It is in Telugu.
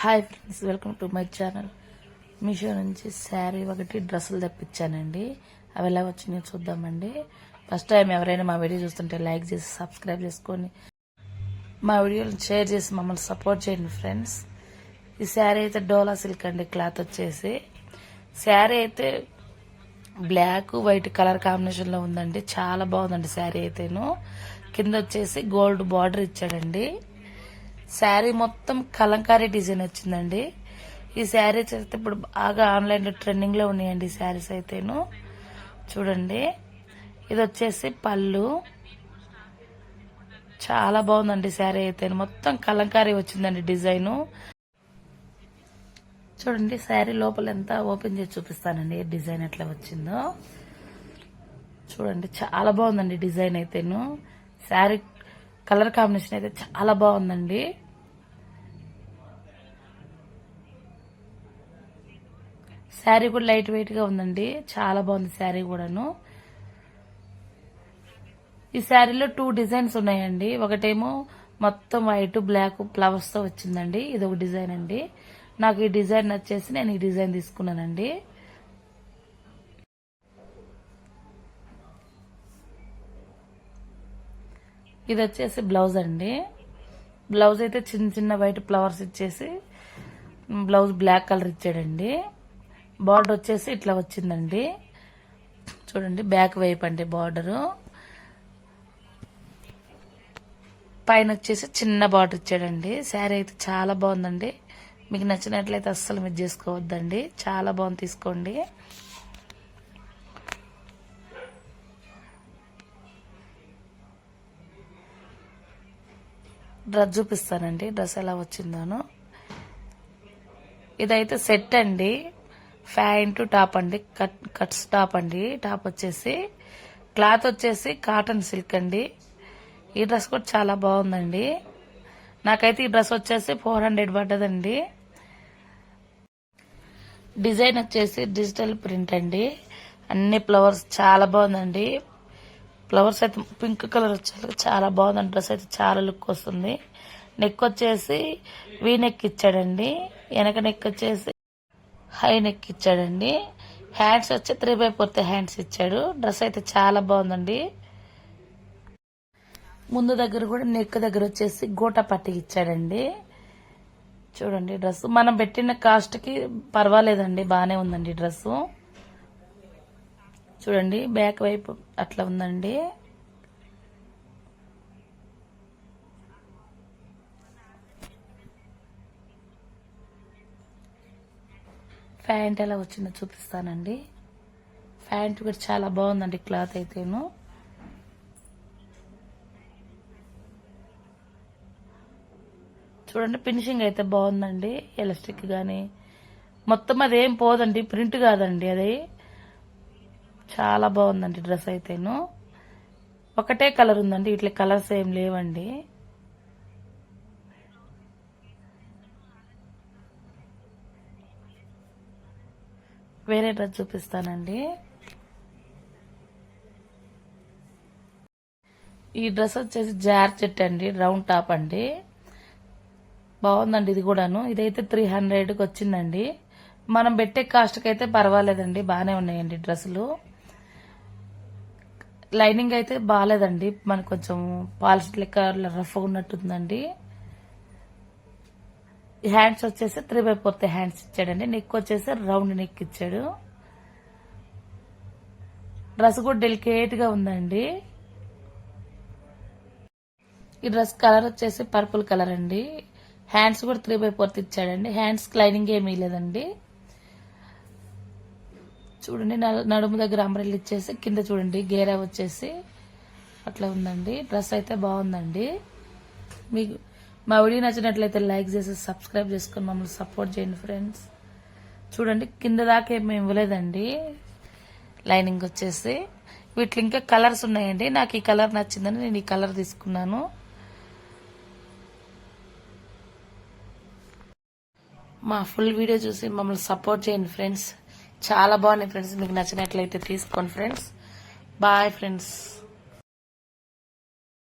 Hi friends welcome to my channel. Meesho నుంచి శారీ ఒకటి డ్రెస్సులు తెప్పించానండి. అవి ఎలా వచ్చినాయో చూద్దామండి. ఫస్ట్ టైం ఎవరైనా మా వీడియో చూస్తుంటే లైక్ చేసి సబ్స్క్రైబ్ చేసుకొని మా వీడియోని షేర్ చేసి మమ్మల్ని సపోర్ట్ చేయండి ఫ్రెండ్స్. ఈ శారీ అయితే డోలా సిల్క్ అండి క్లాత్ వచ్చేసి. శారీ అయితే బ్లాక్ వైట్ కలర్ కాంబినేషన్లో ఉందండి. చాలా బాగుందండి శారీ అయితేను. కింద వచ్చేసి గోల్డ్ బార్డర్ ఇచ్చాడండి. శారీ మొత్తం కలంకారీ డిజైన్ వచ్చిందండి. ఈ శారీస్ అయితే ఇప్పుడు బాగా ఆన్లైన్లో ట్రెండింగ్లో ఉన్నాయండి ఈ శారీస్ అయితేను. చూడండి. ఇది వచ్చేసి పళ్ళు. చాలా బాగుందండి శారీ అయితే మొత్తం కలంకారీ వచ్చిందండి డిజైను. చూడండి శారీ లోపల ఎంత ఓపెన్ చేసి చూపిస్తానండి. డిజైన్ ఎట్లా వచ్చిందో. చూడండి చాలా బాగుందండి డిజైన్ అయితేను. శారీ కలర్ కాంబినేషన్ అయితే చాలా బాగుందండి. శారీ కూడా లైట్ వెయిట్గా ఉందండి. చాలా బాగుంది శారీ కూడాను. ఈ శారీలో టూ డిజైన్స్ ఉన్నాయండి. ఒకటేమో మొత్తం వైట్ బ్లాక్ ఫ్లవర్స్తో వచ్చిందండి. ఇది ఒక డిజైన్ అండి. నాకు ఈ డిజైన్ నచ్చేసి నేను ఈ డిజైన్ తీసుకున్నానండి. ఇది వచ్చేసి బ్లౌజ్ అండి. బ్లౌజ్ అయితే చిన్న చిన్న వైట్ ఫ్లవర్స్ ఇచ్చేసి బ్లౌజ్ బ్లాక్ కలర్ ఇచ్చాడండి. బార్డర్ వచ్చేసి ఇట్లా వచ్చిందండి. చూడండి బ్యాక్ వైపు అండి బార్డరు. పైన వచ్చేసి చిన్న బార్డర్ ఇచ్చాడండి. శారీ అయితే చాలా బాగుందండి. మీకు నచ్చినట్లయితే అస్సలు మీరు చేసుకోవద్దండి. చాలా బాగుంది తీసుకోండి. డ్రెస్ చూపిస్తానండి. డ్రెస్ ఎలా వచ్చిందోనో. ఇదైతే సెట్ అండి. ప్యాంటు టాప్ అండి. కట్ కట్స్ టాప్ అండి. టాప్ వచ్చేసి క్లాత్ వచ్చేసి కాటన్ సిల్క్ అండి. ఈ డ్రెస్ కూడా చాలా బాగుందండి. నాకైతే ఈ డ్రెస్ వచ్చేసి ఫోర్ హండ్రెడ్ పడ్డదండి. డిజైన్ వచ్చేసి డిజిటల్ ప్రింట్ అండి. అన్ని ఫ్లవర్స్ చాలా బాగుందండి. ఫ్లవర్స్ అయితే పింక్ కలర్ వచ్చేసి చాలా బాగుందండి డ్రెస్ అయితే చాలా లుక్ వస్తుంది. నెక్ వచ్చేసి వీ నెక్ ఇచ్చాడండి. వెనక నెక్ వచ్చేసి హై నెక్ ఇచ్చాడండి. హ్యాండ్స్ వచ్చి త్రీ బై ఫోర్త్ హ్యాండ్స్ ఇచ్చాడు. డ్రెస్ అయితే చాలా బాగుందండి. ముందు దగ్గర కూడా నెక్ దగ్గర వచ్చేసి గోట పట్టి ఇచ్చాడండి. చూడండి డ్రెస్. మనం పెట్టిన కాస్ట్కి పర్వాలేదండి. బాగానే ఉందండి డ్రెస్సు. చూడండి బ్యాక్ వైపు అట్లా ఉందండి. ప్యాంట్ ఎలా వచ్చిందో చూపిస్తానండి. ప్యాంట్ కూడా చాలా బాగుందండి క్లాత్ అయితేను. చూడండి ఫినిషింగ్ అయితే బాగుందండి ఎలాస్టిక్ కానీ మొత్తం అదేం పోదండి ప్రింట్ కాదండి అది. చాలా బాగుందండి డ్రెస్ అయితేను. ఒకటే కలర్ ఉందండి ఇట్లా కలర్స్ ఏం లేవండి. వేరే డ్రెస్ చూపిస్తానండి. ఈ డ్రెస్ వచ్చేసి జార్జెట్ అండి రౌండ్ టాప్ అండి. బాగుందండి ఇది కూడాను. ఇదైతే త్రీ హండ్రెడ్కి వచ్చిందండి. మనం పెట్టే కాస్ట్కి అయితే పర్వాలేదండి బాగానే ఉన్నాయండి డ్రెస్సులు. లైనింగ్ అయితే బాగాలేదండి మనకు కొంచెం పాలిష్ లెక్క రఫ్గా ఉన్నట్టుందండి. హ్యాండ్స్ వచ్చేసి త్రీ బై ఫోర్త్ హ్యాండ్స్ ఇచ్చాడండి. నెక్ వచ్చేసి రౌండ్ నెక్ ఇచ్చాడు. డ్రెస్ కూడా డెలికేట్గా ఉందండి. ఈ డ్రెస్ కలర్ వచ్చేసి పర్పుల్ కలర్ అండి. హ్యాండ్స్ కూడా త్రీ బై ఫోర్త్ ఇచ్చాడండి. హ్యాండ్స్ క్లైనింగ్ ఏమీ లేదండి. చూడండి నడుము దగ్గర అంబ్రెల్ ఇచ్చేసి కింద చూడండి గేరా వచ్చేసి అట్లా ఉందండి. డ్రెస్ అయితే బాగుందండి. మీకు మా వీడియో నచ్చినట్లయితే లైక్ చేసి సబ్స్క్రైబ్ చేసుకొని మమ్మల్ని సపోర్ట్ చేయండి ఫ్రెండ్స్. చూడండి కింద దాకా ఏమి ఇవ్వలేదండి. లైనింగ్ వచ్చేసి. వీటిలో ఇంకా కలర్స్ ఉన్నాయండి. నాకు ఈ కలర్ నచ్చిందని నేను ఈ కలర్ తీసుకున్నాను. మా ఫుల్ వీడియో చూసి మమ్మల్ని సపోర్ట్ చేయండి ఫ్రెండ్స్. చాలా బాగున్నాయి ఫ్రెండ్స్. మీకు నచ్చినట్లయితే తీసుకోండి ఫ్రెండ్స్. Bye friends.